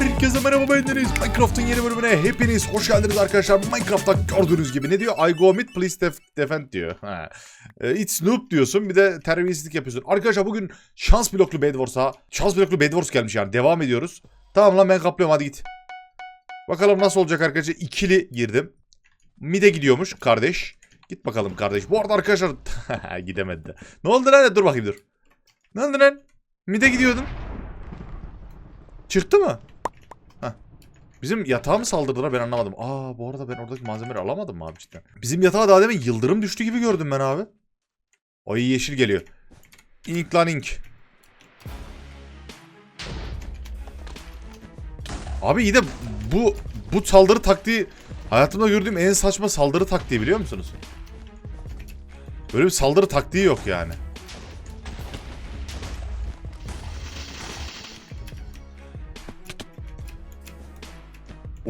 Herkese merhaba ben Deniz. Minecraft'ın yeni bölümüne hepiniz hoş geldiniz arkadaşlar. Minecraft'ta gördüğünüz gibi ne diyor? I go mid please def defend diyor. Ha. E, It's noob diyorsun bir de terbiyesizlik yapıyorsun. Arkadaşlar bugün şans bloklu Bed Wars'a, şans bloklu Bed Wars gelmiş yani devam ediyoruz. Tamam lan ben kaplıyorum hadi git. Bakalım nasıl olacak arkadaşlar. İkili girdim. Mid'e gidiyormuş kardeş. Git bakalım kardeş. Bu arada arkadaşlar gidemedi de. Ne oldu lan? Dur bakayım dur. Ne oldu lan? Mid'e gidiyordun. Çıktı mı? Bizim yatağa mı saldırdılar ben anlamadım. Aa bu arada ben oradaki malzemeleri alamadım mı abi cidden? Bizim yatağa daha demin yıldırım düştü gibi gördüm ben abi. Ay yeşil geliyor. İnk. Abi iyi de bu bu saldırı taktiği hayatımda gördüğüm en saçma saldırı taktiği biliyor musunuz? Böyle bir saldırı taktiği yok yani.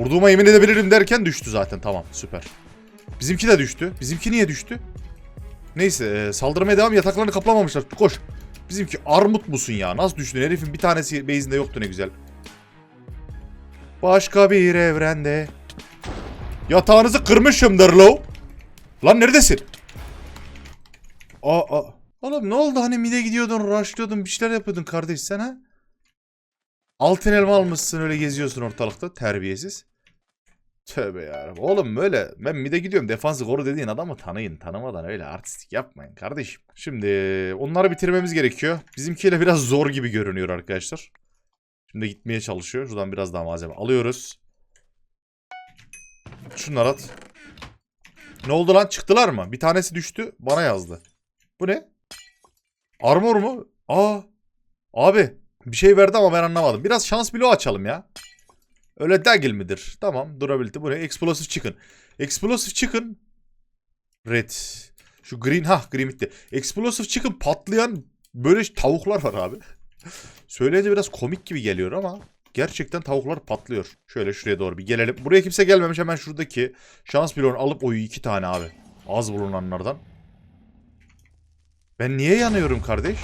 Vurduğuma yemin edebilirim derken düştü zaten. Tamam süper. Bizimki de düştü. Bizimki niye düştü? Neyse e, saldırmaya devam yataklarını kaplamamışlar. Koş. Bizimki armut musun ya? Nasıl düştün? Herifin bir tanesi base'inde yoktu ne güzel. Başka bir evrende. Yatağınızı kırmışımdır lo. Lan neredesin? Aa, aa. Oğlum ne oldu hani mide gidiyordun, rushlıyordun, bir şeyler yapıyordun kardeş sen ha? Altın elma almışsın öyle geziyorsun ortalıkta terbiyesiz. Tövbe yarabbim. Oğlum böyle ben mide gidiyorum defansı koru dediğin adamı tanıyın. Tanımadan öyle artistik yapmayın kardeşim. Şimdi onları bitirmemiz gerekiyor. Bizimkiyle biraz zor gibi görünüyor arkadaşlar. Şimdi gitmeye çalışıyor. Şuradan biraz daha malzeme alıyoruz. Şunları at. Ne oldu lan çıktılar mı? Bir tanesi düştü bana yazdı. Bu ne? Armor mu? Aa. Abi bir şey verdi ama ben anlamadım. Biraz şans bloğu açalım ya. Öyle değil midir? Tamam durability. Bu ne? Explosive Chicken. Explosive Chicken. Red. Şu green. ha green bitti. Explosive Chicken patlayan böyle tavuklar var abi. Söyleyince biraz komik gibi geliyor ama gerçekten tavuklar patlıyor. Şöyle şuraya doğru bir gelelim. Buraya kimse gelmemiş. Hemen şuradaki şans bloğunu alıp oyu iki tane abi. Az bulunanlardan. Ben niye yanıyorum kardeş?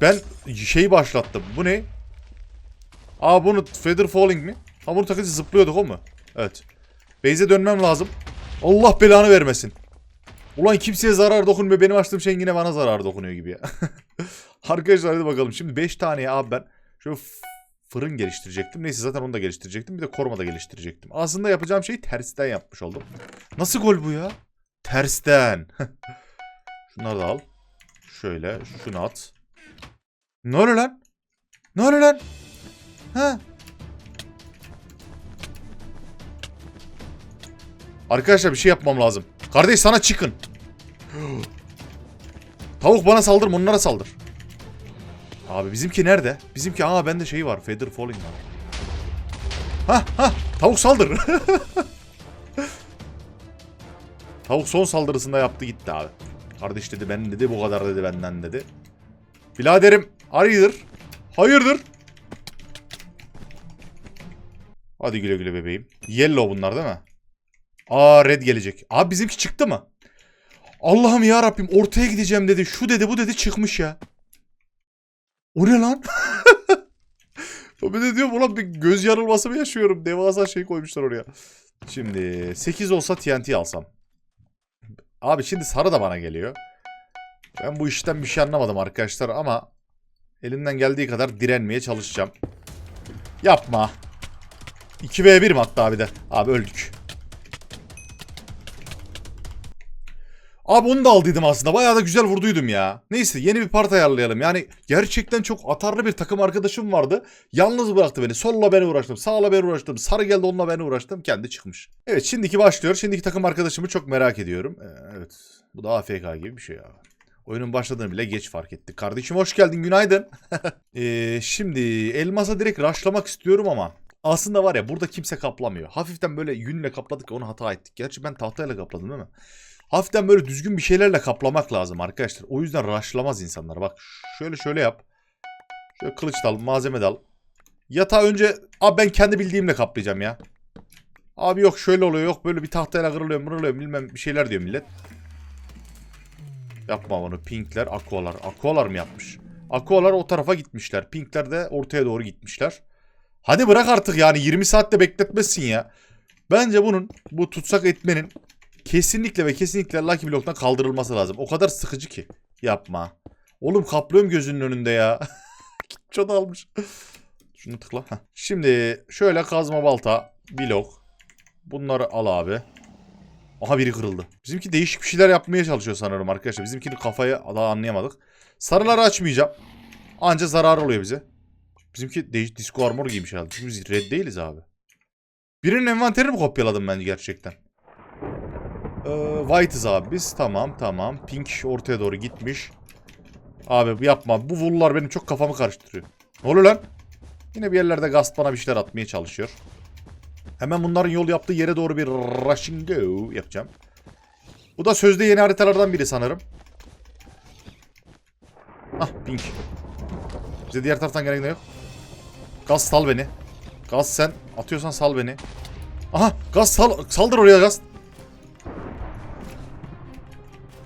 Ben şeyi başlattım. Bu ne? Aa bunu Feather Falling mi? Ha bunu takınca zıplıyorduk o mu? Evet. Base'e dönmem lazım. Allah belanı vermesin. Ulan kimseye zarar dokunmuyor. Benim açtığım şeyin yine bana zarar dokunuyor gibi ya. Arkadaşlar hadi bakalım. Şimdi 5 taneye abi ben şöyle fırın geliştirecektim. Neyse zaten onu da geliştirecektim. Bir de koruma da geliştirecektim. Aslında yapacağım şeyi tersten yapmış oldum. Nasıl gol bu ya? Tersten. Şunları da al. Şöyle şunu at. Ne oluyor lan? Ne oluyor lan? Ha? Arkadaşlar bir şey yapmam lazım. Kardeş sana çıkın. Tavuk bana saldırma onlara saldır. Abi bizimki nerede? Bizimki aa bende şey var. Feather Falling var. Ha ha tavuk saldır. tavuk son saldırısında yaptı gitti abi. Kardeş dedi ben dedi bu kadar dedi benden dedi. Biladerim hayırdır? Hayırdır? Hadi güle güle bebeğim. Yellow bunlar değil mi? Aa red gelecek. Abi bizimki çıktı mı? Allah'ım ya Rabbim ortaya gideceğim dedi. Şu dedi bu dedi çıkmış ya. O ne lan? Ben de diyorum ulan bir göz yanılması mı yaşıyorum? Devasa şey koymuşlar oraya. Şimdi 8 olsa TNT alsam. Abi şimdi sarı da bana geliyor. Ben bu işten bir şey anlamadım arkadaşlar ama elimden geldiği kadar direnmeye çalışacağım. Yapma. 2v1 mi hatta bir de? Abi öldük. Abi onu da aldıydım aslında. Bayağı da güzel vurduydum ya. Neyse yeni bir part ayarlayalım. Yani gerçekten çok atarlı bir takım arkadaşım vardı. Yalnız bıraktı beni. Solla ben uğraştım. Sağla ben uğraştım. Sarı geldi onunla ben uğraştım. Kendi çıkmış. Evet şimdiki başlıyor. Şimdiki takım arkadaşımı çok merak ediyorum. Ee, evet. Bu da AFK gibi bir şey ya. Oyunun başladığını bile geç fark ettik. Kardeşim hoş geldin günaydın. ee, şimdi elmasa direkt rushlamak istiyorum ama aslında var ya burada kimse kaplamıyor. Hafiften böyle yünle kapladık onu hata ettik. Gerçi ben tahtayla kapladım değil mi? Hafiften böyle düzgün bir şeylerle kaplamak lazım arkadaşlar. O yüzden rushlamaz insanlar. Bak şöyle şöyle yap. Şöyle kılıç da al, malzeme de al. Yatağı önce abi ben kendi bildiğimle kaplayacağım ya. Abi yok şöyle oluyor yok böyle bir tahtayla kırılıyor mırılıyor bilmem bir şeyler diyor millet. Yapma onu pinkler aqualar. Aqualar mı yapmış? Aqualar o tarafa gitmişler. Pinkler de ortaya doğru gitmişler. Hadi bırak artık yani 20 saatte bekletmesin ya. Bence bunun bu tutsak etmenin kesinlikle ve kesinlikle Lucky Block'tan kaldırılması lazım. O kadar sıkıcı ki. Yapma. Oğlum kaplıyorum gözünün önünde ya. Çok almış. Şunu tıkla. Heh. Şimdi şöyle kazma balta, blok. Bunları al abi. Aha biri kırıldı. Bizimki değişik bir şeyler yapmaya çalışıyor sanırım arkadaşlar. Bizimkini kafayı daha anlayamadık. Sarıları açmayacağım. Anca zarar oluyor bize. Bizimki değiş disco armor giymiş herhalde. Çünkü biz red değiliz abi. Birinin envanterini mi kopyaladım ben gerçekten? Ee, White'ız abi biz. Tamam tamam. Pink ortaya doğru gitmiş. Abi yapma. Bu wool'lar benim çok kafamı karıştırıyor. Ne oluyor lan? Yine bir yerlerde Gast bana bir şeyler atmaya çalışıyor. Hemen bunların yol yaptığı yere doğru bir rush and go yapacağım. Bu da sözde yeni haritalardan biri sanırım. Ah pink. Bize diğer taraftan gelen de yok. Gaz sal beni. Gaz sen atıyorsan sal beni. Aha gaz sal saldır oraya gaz.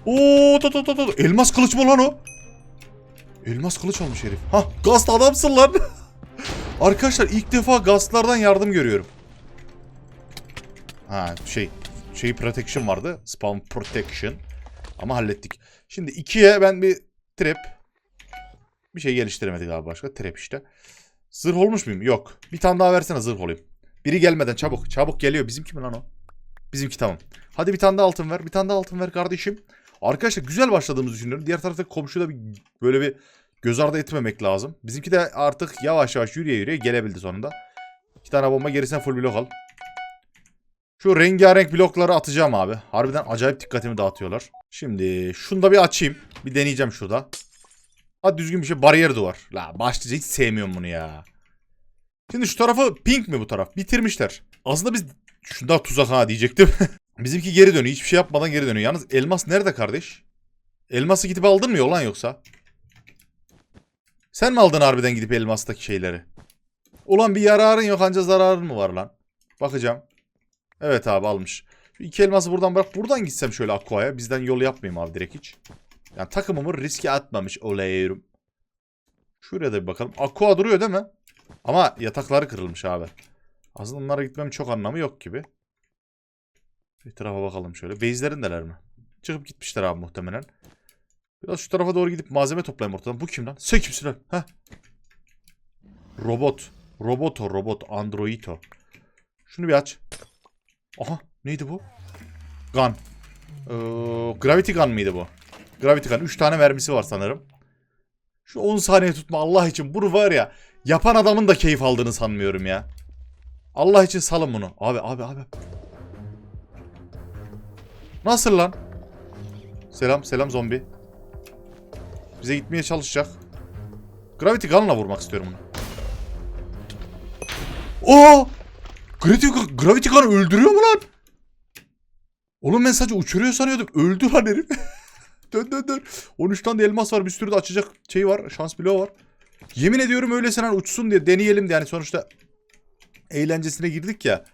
Oo to to to. Elmas kılıç mı lan o? Elmas kılıç almış herif. Ha gaz adamsın lan. Arkadaşlar ilk defa gazlardan yardım görüyorum. Ha şey şey protection vardı. Spawn protection. Ama hallettik. Şimdi ikiye ben bir trap bir şey geliştiremedik abi başka. Trap işte. Zırh olmuş muyum? Yok. Bir tane daha versene zırh olayım. Biri gelmeden çabuk. Çabuk geliyor. Bizimki mi lan o? Bizimki tamam. Hadi bir tane daha altın ver. Bir tane daha altın ver kardeşim. Arkadaşlar güzel başladığımızı düşünüyorum. Diğer taraftaki komşuda bir böyle bir göz ardı etmemek lazım. Bizimki de artık yavaş yavaş yürüye yürüye gelebildi sonunda. İki tane bomba gerisine full blok al. Şu rengarenk blokları atacağım abi. Harbiden acayip dikkatimi dağıtıyorlar. Şimdi şunu da bir açayım. Bir deneyeceğim şurada. Hadi düzgün bir şey. Bariyer duvar. La başlayacak hiç sevmiyorum bunu ya. Şimdi şu tarafı pink mi bu taraf? Bitirmişler. Aslında biz şunda tuzak ha diyecektim. Bizimki geri dönüyor. Hiçbir şey yapmadan geri dönüyor. Yalnız elmas nerede kardeş? Elması gidip aldın mı yolan yoksa? Sen mi aldın harbiden gidip elmastaki şeyleri? Ulan bir yararın yok anca zararın mı var lan? Bakacağım. Evet abi almış. Şu iki elması buradan bırak. Buradan gitsem şöyle Aqua'ya. Bizden yol yapmayayım abi direkt hiç. Yani takımımı riske atmamış olayım. Şuraya da bir bakalım. Aqua duruyor değil mi? Ama yatakları kırılmış abi. Aslında onlara gitmem çok anlamı yok gibi. Bir tarafa bakalım şöyle. Base'lerindeler mi? Çıkıp gitmişler abi muhtemelen. Biraz şu tarafa doğru gidip malzeme toplayayım ortadan. Bu kim lan? Sen kimsin lan? Heh. Robot. Roboto robot. Androito. Şunu bir aç. Aha neydi bu? Gun. Ee, Gravity Gun mıydı bu? Gravity Gun. 3 tane mermisi var sanırım. Şu 10 saniye tutma Allah için. Bunu var ya yapan adamın da keyif aldığını sanmıyorum ya. Allah için salın bunu. Abi abi abi. Nasıl lan? Selam selam zombi. Bize gitmeye çalışacak. Gravity Gun'la vurmak istiyorum bunu. Oo! Gravity, Gravity Gun öldürüyor mu lan? Oğlum ben sadece uçuruyor sanıyordum. Öldü lan herif. dön dön dön. 13 tane de elmas var. Bir sürü de açacak şey var. Şans bloğu var. Yemin ediyorum öylesine hani uçsun diye deneyelim diye. Yani sonuçta eğlencesine girdik ya.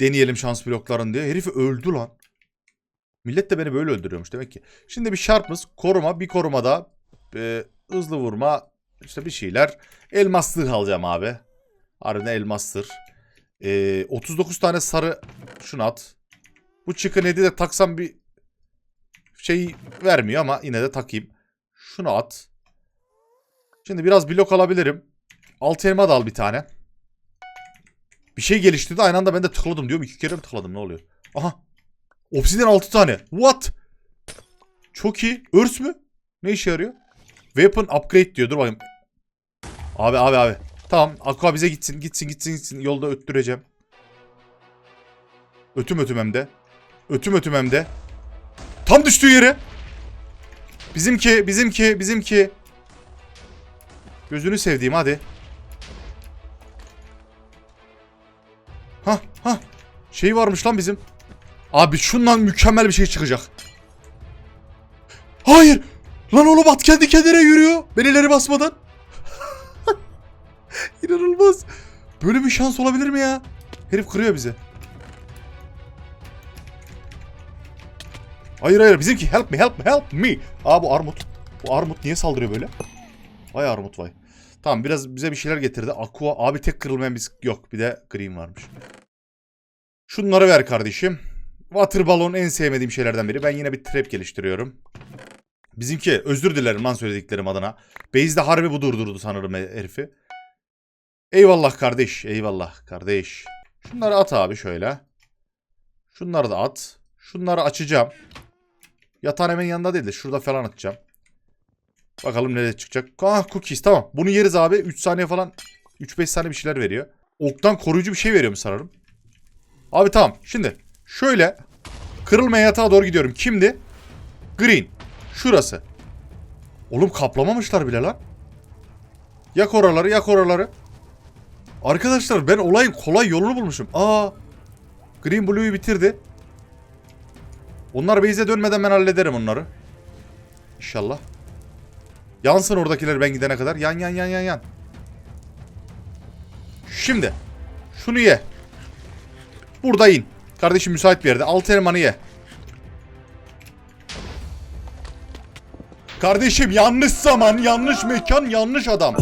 Deneyelim şans bloklarını diye. Herif öldü lan. Millet de beni böyle öldürüyormuş demek ki. Şimdi bir şarpımız koruma. Bir koruma da e, hızlı vurma. işte bir şeyler. Elmaslık alacağım abi. Harbiden elmastır. E, 39 tane sarı şunu at. Bu chicken head'i de taksam bir şey vermiyor ama yine de takayım. Şunu at. Şimdi biraz blok alabilirim. Altı elma da al bir tane. Bir şey geliştirdi aynı anda ben de tıkladım diyorum. iki kere mi tıkladım ne oluyor? Aha. Obsidian 6 tane. What? Çok iyi. Örs mü? Ne işe yarıyor? Weapon upgrade diyor. Dur bakayım. Abi abi abi. Tamam. Aqua bize gitsin. Gitsin gitsin gitsin. Yolda öttüreceğim. Ötüm ötüm hem de. Ötüm ötüm hem de. Tam düştüğü yere. Bizimki, bizimki, bizimki. Gözünü sevdiğim hadi. Ha ha. Şey varmış lan bizim. Abi şundan mükemmel bir şey çıkacak. Hayır. Lan oğlum at kendi kendine yürüyor. Ben ileri basmadan. İnanılmaz. Böyle bir şans olabilir mi ya? Herif kırıyor bizi. Hayır hayır bizimki help me help me help me. Aa bu armut. Bu armut niye saldırıyor böyle? Vay armut vay. Tamam biraz bize bir şeyler getirdi. Aqua abi tek kırılmayan biz yok. Bir de green varmış. Şunları ver kardeşim. Water balon en sevmediğim şeylerden biri. Ben yine bir trap geliştiriyorum. Bizimki özür dilerim lan söylediklerim adına. Base'de harbi bu durdurdu sanırım herifi. Eyvallah kardeş. Eyvallah kardeş. Şunları at abi şöyle. Şunları da at. Şunları açacağım. Yatağın hemen yanında değil de şurada falan atacağım. Bakalım nereye çıkacak. Ah cookies tamam. Bunu yeriz abi. 3 saniye falan 3-5 saniye bir şeyler veriyor. Oktan koruyucu bir şey veriyor mu sanırım. Abi tamam. Şimdi şöyle kırılmayan yatağa doğru gidiyorum. Kimdi? Green. Şurası. Oğlum kaplamamışlar bile lan. Yak oraları yak oraları. Arkadaşlar ben olayın kolay yolunu bulmuşum. Aa. Green Blue'yu bitirdi. Onlar base'e dönmeden ben hallederim onları. İnşallah. Yansın oradakiler ben gidene kadar. Yan yan yan yan yan. Şimdi. Şunu ye. Burada in. Kardeşim müsait bir yerde. Altı elmanı ye. Kardeşim yanlış zaman, yanlış mekan, yanlış adam.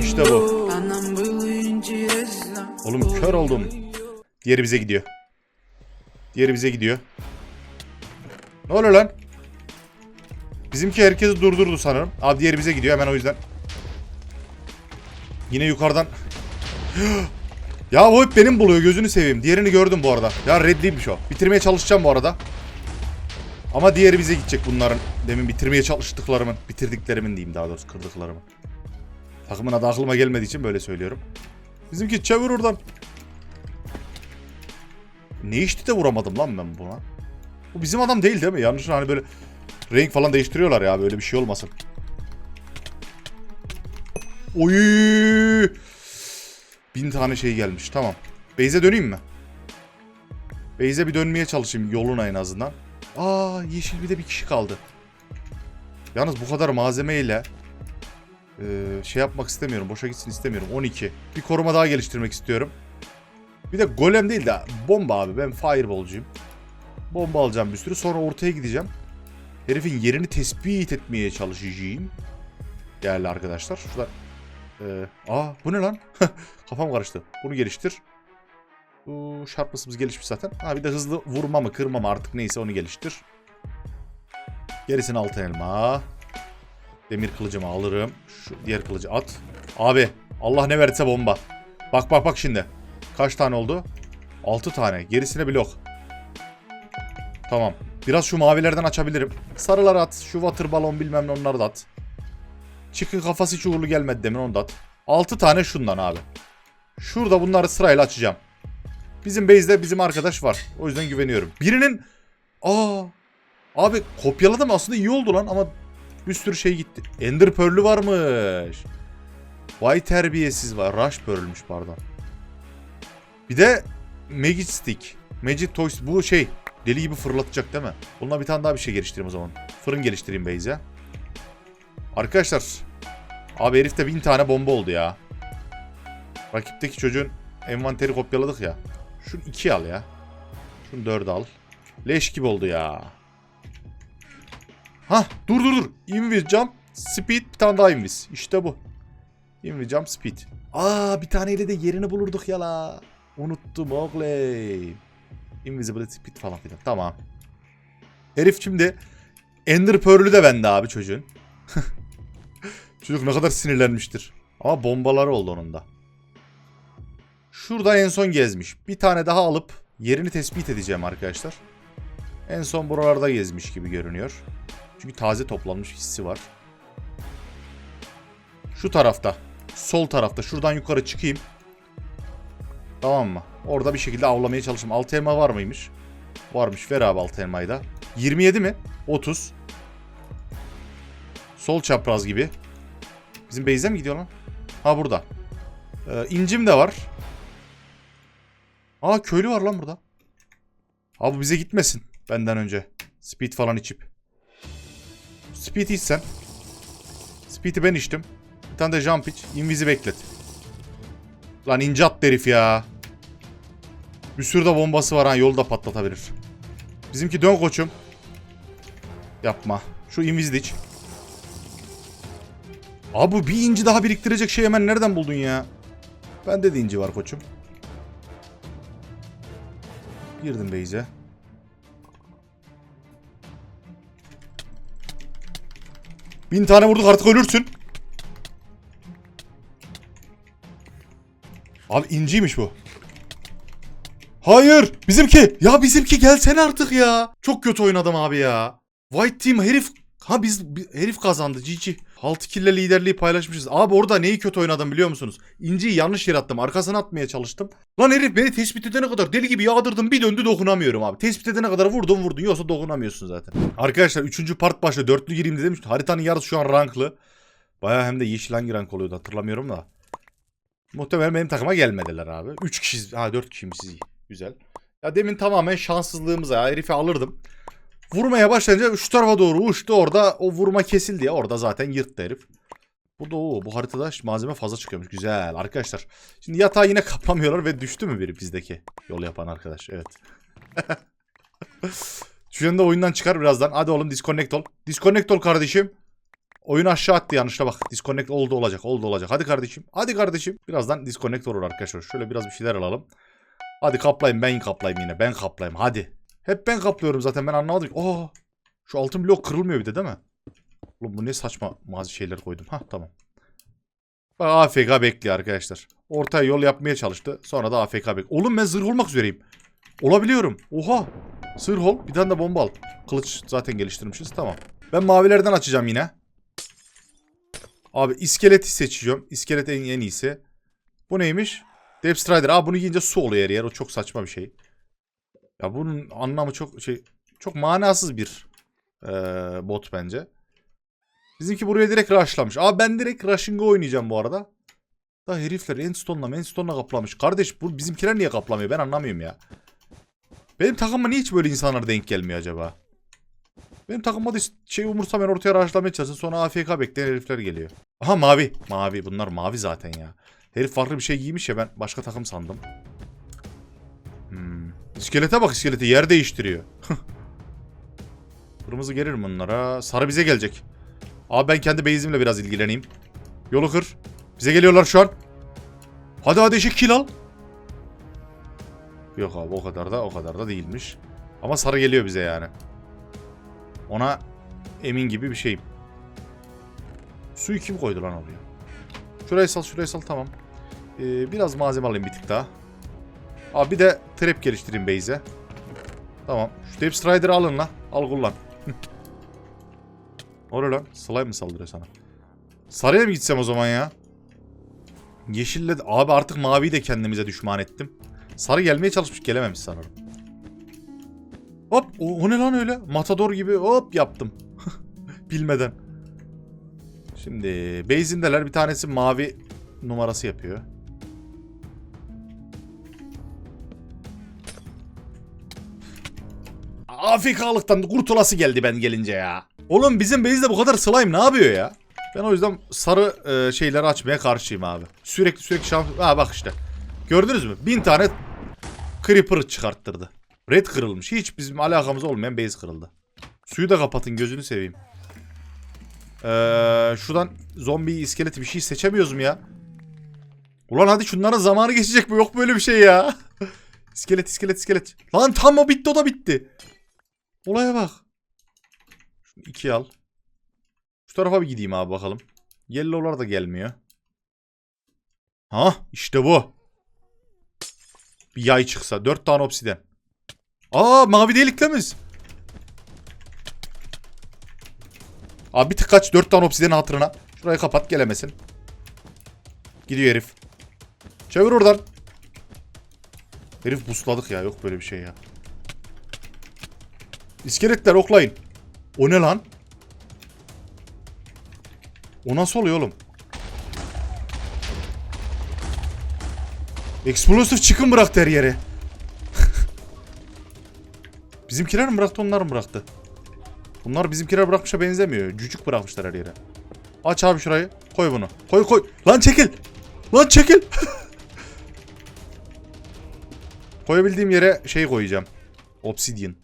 İşte bu. Oğlum kör oldum. Diğeri bize gidiyor. Diğeri bize gidiyor. Ne oluyor lan? Bizimki herkesi durdurdu sanırım. Abi diğeri bize gidiyor hemen o yüzden. Yine yukarıdan. ya o hep benim buluyor gözünü seveyim. Diğerini gördüm bu arada. Ya reddiymiş o. Bitirmeye çalışacağım bu arada. Ama diğeri bize gidecek bunların. Demin bitirmeye çalıştıklarımın. Bitirdiklerimin diyeyim daha doğrusu kırdıklarımın. Takımın adı aklıma gelmediği için böyle söylüyorum. Bizimki çevir oradan. Ne içti de vuramadım lan ben buna. Bu bizim adam değil değil mi? Yanlış hani böyle renk falan değiştiriyorlar ya böyle bir şey olmasın. Oy! Bin tane şey gelmiş. Tamam. Beyze döneyim mi? Beyze bir dönmeye çalışayım yoluna en azından. Aa yeşil bir de bir kişi kaldı. Yalnız bu kadar malzemeyle e, şey yapmak istemiyorum. Boşa gitsin istemiyorum. 12. Bir koruma daha geliştirmek istiyorum. Bir de golem değil de bomba abi. Ben fireballcuyum. Bomba alacağım bir sürü. Sonra ortaya gideceğim. Herifin yerini tespit etmeye çalışacağım. Değerli arkadaşlar. Şurada. Ee, aa bu ne lan? Kafam karıştı. Bunu geliştir. Bu şarpmasımız gelişmiş zaten. Ha bir de hızlı vurma mı kırma mı artık neyse onu geliştir. Gerisini altın elma. Demir kılıcımı alırım. Şu diğer kılıcı at. Abi Allah ne verirse bomba. Bak bak bak şimdi. Kaç tane oldu? 6 tane. Gerisine blok. Tamam. Biraz şu mavilerden açabilirim. Sarılar at. Şu water balon bilmem ne onları da at. Çıkın kafası hiç uğurlu gelmedi demin onu da at. 6 tane şundan abi. Şurada bunları sırayla açacağım. Bizim base'de bizim arkadaş var. O yüzden güveniyorum. Birinin... Aa, Abi kopyaladım aslında iyi oldu lan ama bir sürü şey gitti. Ender Pearl'ü varmış. Vay terbiyesiz var. Rush Pearl'müş pardon. Bir de Magic Stick. Magic Toys bu şey deli gibi fırlatacak değil mi? Bununla bir tane daha bir şey geliştireyim o zaman. Fırın geliştireyim base'e. Arkadaşlar. Abi herifte bin tane bomba oldu ya. Rakipteki çocuğun envanteri kopyaladık ya. Şunu iki al ya. Şunu dört al. Leş gibi oldu ya. Hah dur dur dur. Invis jump speed bir tane daha invis. İşte bu. Invis jump speed. Aa bir taneyle de yerini bulurduk ya la. Unuttum oğlum. Invisibility speed falan filan. Tamam. Herif şimdi Ender Pearl'ü de bende abi çocuğun. Çocuk ne kadar sinirlenmiştir. Ama bombaları oldu onun da. Şurada en son gezmiş. Bir tane daha alıp yerini tespit edeceğim arkadaşlar. En son buralarda gezmiş gibi görünüyor. Çünkü taze toplanmış hissi var. Şu tarafta. Sol tarafta. Şuradan yukarı çıkayım. Tamam mı? Orada bir şekilde avlamaya çalışayım. Altı elma var mıymış? Varmış. Ver abi altı elmayı da. 27 mi? 30. Sol çapraz gibi. Bizim base'e mi gidiyor lan? Ha burada. Ee, incim de var. Aa köylü var lan burada. Abi bize gitmesin benden önce. Speed falan içip. Speed içsen. Speed'i ben içtim. Bir tane de jump iç. Invis'i beklet. Lan ince at herif ya. Bir sürü de bombası var ha yolda patlatabilir. Bizimki dön koçum. Yapma. Şu invis'i de iç. Abi bu bir inci daha biriktirecek şey hemen nereden buldun ya? Bende de inci var koçum. Girdim Beyze. Bin tane vurduk artık ölürsün. Abi inciymiş bu. Hayır bizimki. Ya bizimki gelsene artık ya. Çok kötü oynadım abi ya. White Team herif ha biz bi- herif kazandı GG. 6 kille liderliği paylaşmışız. Abi orada neyi kötü oynadım biliyor musunuz? İnciyi yanlış yere attım. Arkasına atmaya çalıştım. Lan herif beni tespit edene kadar deli gibi yağdırdım. Bir döndü dokunamıyorum abi. Tespit edene kadar vurdun vurdun. Yoksa dokunamıyorsun zaten. Arkadaşlar 3. part başladı. Dörtlü gireyim dedim. Haritanın yarısı şu an ranklı. Baya hem de yeşil hangi rank oluyordu hatırlamıyorum da. Muhtemelen benim takıma gelmediler abi. 3 kişi, ha 4 kişiymişiz. Güzel. Ya demin tamamen şanssızlığımıza ya herifi alırdım. Vurmaya başlayınca şu tarafa doğru uçtu. Orada o vurma kesildi ya. Orada zaten yırttı herif. Burada o bu haritada malzeme fazla çıkıyormuş. Güzel arkadaşlar. Şimdi yatağı yine kaplamıyorlar ve düştü mü biri bizdeki yol yapan arkadaş? Evet. Şu yönde oyundan çıkar birazdan. Hadi oğlum disconnect ol. Disconnect ol kardeşim. Oyun aşağı attı yanlışla bak. Disconnect oldu olacak. Oldu olacak. Hadi kardeşim. Hadi kardeşim. Birazdan disconnect olur arkadaşlar. Şöyle biraz bir şeyler alalım. Hadi kaplayayım. Ben kaplayayım yine. Ben kaplayayım. Hadi. Hep ben kaplıyorum zaten. Ben anlamadım. Oo. Şu altın blok kırılmıyor bir de değil mi? Oğlum bu ne saçma bazı şeyler koydum. Hah tamam. Bak AFK bekliyor arkadaşlar. Ortaya yol yapmaya çalıştı. Sonra da AFK bekliyor. Oğlum ben zırh olmak üzereyim. Olabiliyorum. Oha. Zırh ol. Bir tane de bomba al. Kılıç zaten geliştirmişiz. Tamam. Ben mavilerden açacağım yine. Abi iskeleti seçiyorum. İskelet en, en iyisi. Bu neymiş? Depth Strider. Aa bunu giyince su oluyor her yer. O çok saçma bir şey. Ya bunun anlamı çok şey çok manasız bir eee, bot bence. Bizimki buraya direkt rushlamış. Aa ben direkt rushing'ı oynayacağım bu arada. Da herifler endstone'la endstone'la kaplamış. Kardeş bu bizimkiler niye kaplamıyor ben anlamıyorum ya. Benim takıma niye hiç böyle insanlar denk gelmiyor acaba? Benim takıma da şey umursamıyor ortaya rushlamaya çalışsın sonra AFK bekleyen herifler geliyor. Aha mavi. Mavi bunlar mavi zaten ya. Herif farklı bir şey giymiş ya ben başka takım sandım. Hmm. İskelete bak iskelete yer değiştiriyor. Kırmızı gelir bunlara? Sarı bize gelecek. Abi ben kendi base'imle biraz ilgileneyim. Yolu kır. Bize geliyorlar şu an. Hadi hadi eşek kill al. Yok abi o kadar da o kadar da değilmiş. Ama sarı geliyor bize yani. Ona emin gibi bir şeyim. Suyu kim koydu lan oraya? Şurayı sal tamam. Ee, biraz malzeme alayım bir tık daha. Abi bir de trap geliştireyim base'e. Tamam. Şu Depth Strider'ı alın lan. Al kullan. Oluyor lan? Slime mı saldırıyor sana? Sarıya mı gitsem o zaman ya? Yeşille... Abi artık maviyi de kendimize düşman ettim. Sarı gelmeye çalışmış gelememiş sanırım. Hop o, o ne lan öyle? Matador gibi hop yaptım. Bilmeden. Şimdi base'indeler bir tanesi mavi numarası yapıyor. Afrikalıktan kurtulası geldi ben gelince ya. Oğlum bizim base'de bu kadar slime ne yapıyor ya? Ben o yüzden sarı e, şeyleri açmaya karşıyım abi. Sürekli sürekli şans... Ha bak işte. Gördünüz mü? Bin tane creeper çıkarttırdı. Red kırılmış. Hiç bizim alakamız olmayan base kırıldı. Suyu da kapatın gözünü seveyim. Ee, şuradan zombi iskeleti bir şey seçemiyoruz mu ya? Ulan hadi şunların zamanı geçecek mi? Yok böyle bir şey ya. iskelet iskelet iskelet. Lan tam o bitti o da bitti. Olaya bak. Şunu ikiye al. Şu tarafa bir gideyim abi bakalım. Yellow'lar da gelmiyor. Ha işte bu. Bir yay çıksa. Dört tane obsiden. Aa mavi deliklemiz. Abi bir tık kaç. Dört tane obsiden hatırına. Şurayı kapat gelemesin. Gidiyor herif. Çevir oradan. Herif busladık ya. Yok böyle bir şey ya. İskeletler oklayın. O ne lan? O nasıl oluyor oğlum? Explosive çıkın bıraktı her yere. Bizimkiler mi bıraktı onlar mı bıraktı? Bunlar bizimkiler bırakmışa benzemiyor. Cücük bırakmışlar her yere. Aç abi şurayı. Koy bunu. Koy koy. Lan çekil. Lan çekil. Koyabildiğim yere şey koyacağım. Obsidian.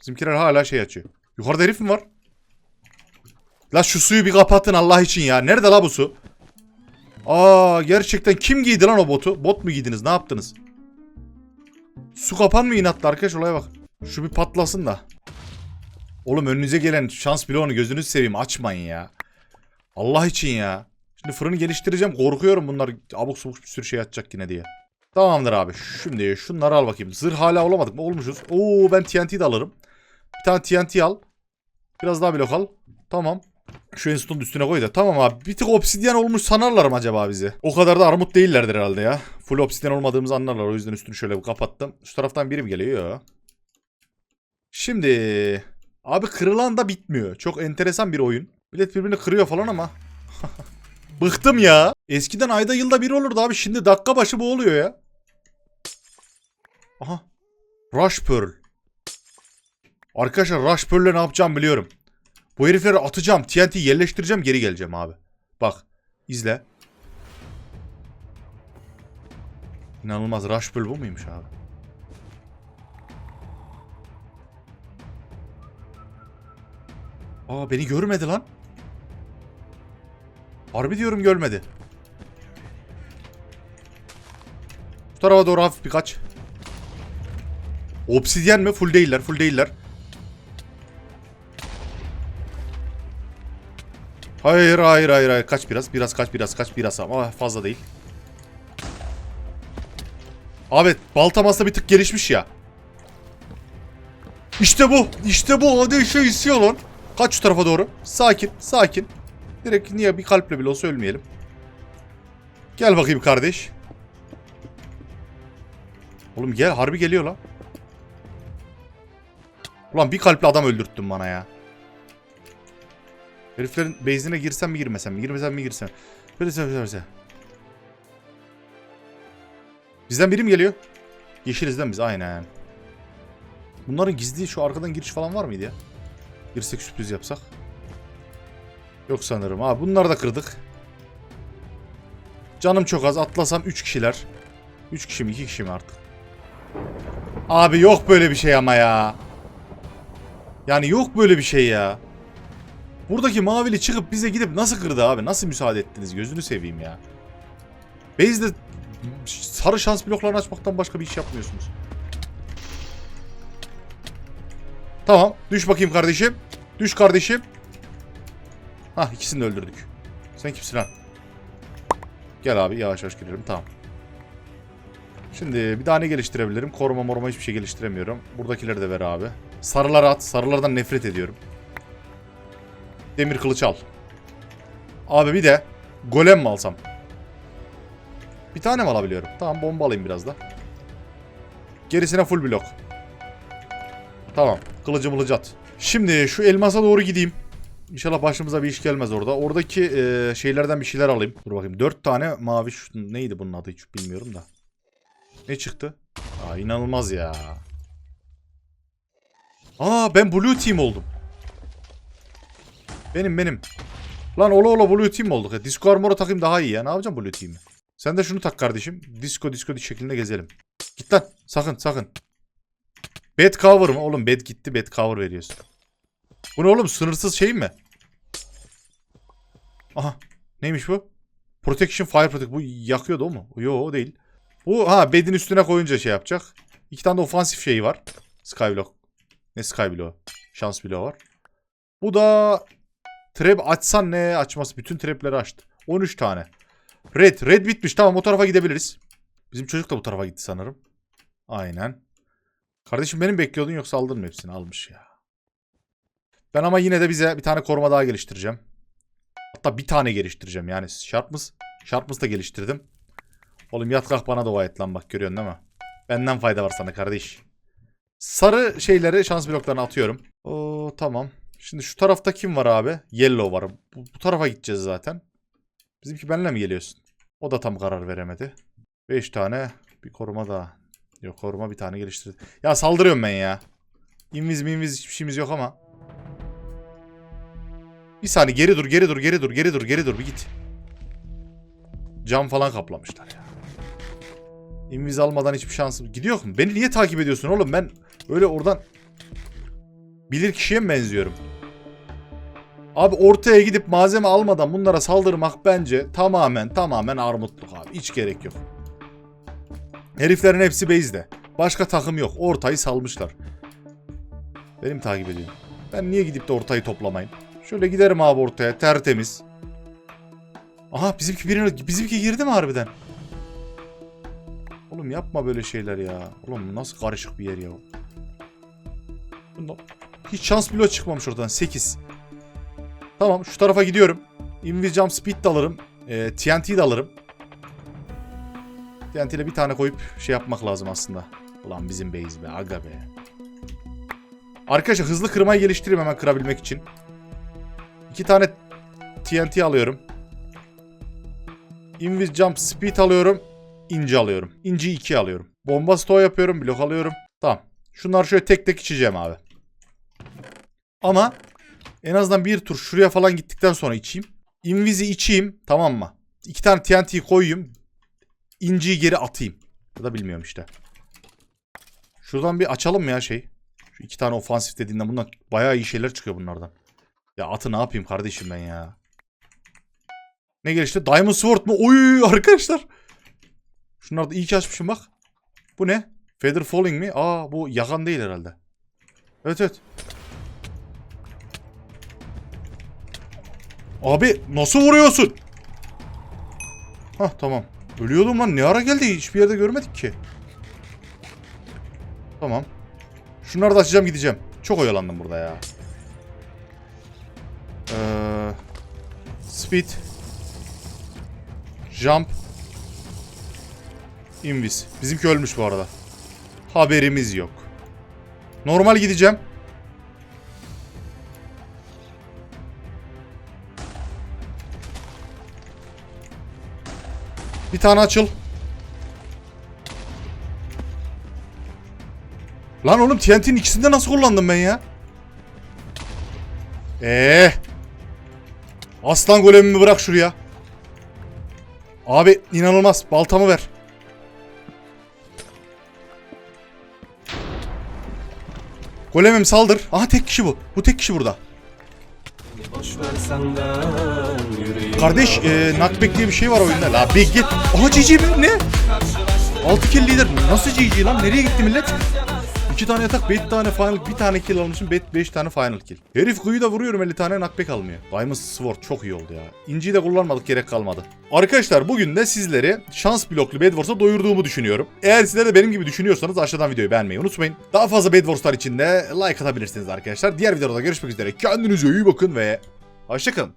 Bizimkiler hala şey açıyor. Yukarıda herif mi var? La şu suyu bir kapatın Allah için ya. Nerede la bu su? Aa gerçekten kim giydi lan o botu? Bot mu giydiniz? Ne yaptınız? Su kapan mı inatlı arkadaş olaya bak. Şu bir patlasın da. Oğlum önünüze gelen şans bloğunu gözünüzü seveyim açmayın ya. Allah için ya. Şimdi fırını geliştireceğim. Korkuyorum bunlar abuk subuk bir sürü şey atacak yine diye. Tamamdır abi. Şimdi şunları al bakayım. Zırh hala olamadık mı? Olmuşuz. Oo ben TNT de alırım. Bir tane TNT al. Biraz daha blok al. Tamam. Şu enstitünün üstüne koy da. Tamam abi. Bir tık obsidyen olmuş sanarlar mı acaba bizi? O kadar da armut değillerdir herhalde ya. Full obsidyen olmadığımızı anlarlar. O yüzden üstünü şöyle kapattım. Şu taraftan biri mi geliyor? Yok. Şimdi... Abi kırılan da bitmiyor. Çok enteresan bir oyun. Millet birbirini kırıyor falan ama. Bıktım ya. Eskiden ayda yılda bir olurdu abi. Şimdi dakika başı bu oluyor ya. Aha. Rush Pearl. Arkadaşlar Rush Pearl'le ne yapacağım biliyorum. Bu herifleri atacağım. TNT yerleştireceğim geri geleceğim abi. Bak. izle. İnanılmaz. Rush Pearl bu muymuş abi? Aa beni görmedi lan. Harbi diyorum görmedi. Bu tarafa doğru hafif birkaç. Obsidyen mi? Full değiller. Full değiller. Hayır hayır hayır hayır. Kaç biraz. Biraz kaç biraz kaç biraz ama fazla değil. Abi baltam aslında bir tık gelişmiş ya. İşte bu. İşte bu. Hadi şey istiyor lan. Kaç şu tarafa doğru. Sakin. Sakin. Direkt niye bir kalple bile olsa ölmeyelim. Gel bakayım kardeş. Oğlum gel harbi geliyor lan. Ulan bir kalple adam öldürttün bana ya. Heriflerin base'ine girsem mi girmesem mi? Girmesem mi girsem? Böyle böyle. Bizden biri mi geliyor? Yeşiliz değil mi biz? Aynen. Bunların gizli şu arkadan giriş falan var mıydı ya? Girsek sürpriz yapsak. Yok sanırım. Ha bunları da kırdık. Canım çok az. Atlasam 3 kişiler. 3 kişi mi 2 kişi mi artık? Abi yok böyle bir şey ama ya. Yani yok böyle bir şey ya. Buradaki mavili çıkıp bize gidip nasıl kırdı abi? Nasıl müsaade ettiniz? Gözünü seveyim ya. Base'de sarı şans bloklarını açmaktan başka bir iş yapmıyorsunuz. Tamam. Düş bakayım kardeşim. Düş kardeşim. Hah ikisini de öldürdük. Sen kimsin lan? Gel abi yavaş yavaş girelim. Tamam. Şimdi bir daha ne geliştirebilirim? Koruma moruma hiçbir şey geliştiremiyorum. Buradakileri de ver abi. Sarıları at. Sarılardan nefret ediyorum. Demir kılıç al. Abi bir de golem mi alsam? Bir tane mi alabiliyorum? Tamam bomba alayım biraz da. Gerisine full blok. Tamam. Kılıcı mılıcı at. Şimdi şu elmasa doğru gideyim. İnşallah başımıza bir iş gelmez orada. Oradaki e, şeylerden bir şeyler alayım. Dur bakayım. Dört tane mavi şu, neydi bunun adı hiç bilmiyorum da. Ne çıktı? Aa inanılmaz ya. Aa ben blue team oldum. Benim benim. Lan ola ola blue team olduk ya. Disco armor'u takayım daha iyi ya. Ne yapacağım blue team'i? Sen de şunu tak kardeşim. Disco disco şeklinde gezelim. Git lan. Sakın sakın. Bad cover mı? Oğlum bad gitti bad cover veriyorsun. Bu ne oğlum sınırsız şey mi? Aha. Neymiş bu? Protection fire protect. Bu yakıyordu o mu? Yo o değil. Bu ha bedin üstüne koyunca şey yapacak. İki tane de ofansif şeyi var. Skyblock. Ne Skyblock? Şans bloğu var. Bu da trap açsan ne açması? Bütün trapleri açtı. 13 tane. Red. Red bitmiş. Tamam o tarafa gidebiliriz. Bizim çocuk da bu tarafa gitti sanırım. Aynen. Kardeşim benim bekliyordun yoksa aldın mı hepsini? Almış ya. Ben ama yine de bize bir tane koruma daha geliştireceğim. Hatta bir tane geliştireceğim yani. Sharpness. Sharpness da geliştirdim. Oğlum yat kalk bana dua et lan bak görüyorsun değil mi? Benden fayda var sana kardeş. Sarı şeyleri şans bloklarına atıyorum. Oo tamam. Şimdi şu tarafta kim var abi? Yellow var. Bu, bu tarafa gideceğiz zaten. Bizimki benimle mi geliyorsun? O da tam karar veremedi. 5 tane bir koruma daha. Yok koruma bir tane geliştirdi. Ya saldırıyorum ben ya. İnviz mi hiçbir şeyimiz yok ama. Bir saniye geri dur geri dur geri dur geri dur geri dur bir git. Cam falan kaplamışlar ya. İnviz almadan hiçbir şansım. Gidiyor mu? Beni niye takip ediyorsun oğlum? Ben öyle oradan bilir kişiye mi benziyorum? Abi ortaya gidip malzeme almadan bunlara saldırmak bence tamamen tamamen armutluk abi. Hiç gerek yok. Heriflerin hepsi base'de. Başka takım yok. Ortayı salmışlar. Benim takip ediyor. Ben niye gidip de ortayı toplamayayım? Şöyle giderim abi ortaya tertemiz. Aha bizimki birini, bizimki girdi mi harbiden? Oğlum yapma böyle şeyler ya. Oğlum nasıl karışık bir yer ya. Hiç şans bile çıkmamış oradan. 8. Tamam şu tarafa gidiyorum. Invis Jump Speed de alırım. E, TNT de alırım. TNT ile bir tane koyup şey yapmak lazım aslında. Ulan bizim base be aga be. Arkadaşlar hızlı kırmayı geliştireyim hemen kırabilmek için. İki tane TNT alıyorum. Invis Jump Speed alıyorum. İnci alıyorum. İnci 2 alıyorum. Bomba stoğu yapıyorum. Blok alıyorum. Tamam. Şunları şöyle tek tek içeceğim abi. Ama en azından bir tur şuraya falan gittikten sonra içeyim. Invis'i içeyim. Tamam mı? İki tane TNT'yi koyayım. İnciyi geri atayım. Ya da bilmiyorum işte. Şuradan bir açalım mı ya şey? Şu iki tane ofansif dediğinden bundan bayağı iyi şeyler çıkıyor bunlardan. Ya atı ne yapayım kardeşim ben ya. Ne gelişti? Diamond Sword mu? Oy arkadaşlar. Şunları da iyi ki açmışım bak. Bu ne? Feather Falling mi? Aa bu yakan değil herhalde. Evet evet. Abi nasıl vuruyorsun? Hah tamam. Ölüyordum lan. Ne ara geldi? Hiçbir yerde görmedik ki. Tamam. Şunları da açacağım gideceğim. Çok oyalandım burada ya. Ee, speed. Jump. Invis. Bizimki ölmüş bu arada. Haberimiz yok. Normal gideceğim. Tane açıl. Lan oğlum TNT'nin ikisini de nasıl kullandım ben ya? Eee. Aslan golemimi bırak şuraya. Abi inanılmaz. Baltamı ver. Golemim saldır. Aha tek kişi bu. Bu tek kişi burada. Boş ver senden yüreğim Kardeş e, knockback diye bir şey var oyunda. La bir git. Aha GG mi? Ne? 6 kill lider. Nasıl GG lan? Nereye gitti millet? 2 tane yatak, 5 tane final, bir tane kill almışım, 5 tane final kill. Herif kuyu da vuruyorum 50 tane knockback almıyor. Diamond Sword çok iyi oldu ya. İnciyi de kullanmadık gerek kalmadı. Arkadaşlar bugün de sizleri şans bloklu Bed Wars'a doyurduğumu düşünüyorum. Eğer sizler de benim gibi düşünüyorsanız aşağıdan videoyu beğenmeyi unutmayın. Daha fazla Bed Wars'lar için de like atabilirsiniz arkadaşlar. Diğer videoda görüşmek üzere. Kendinize iyi bakın ve hoşçakalın.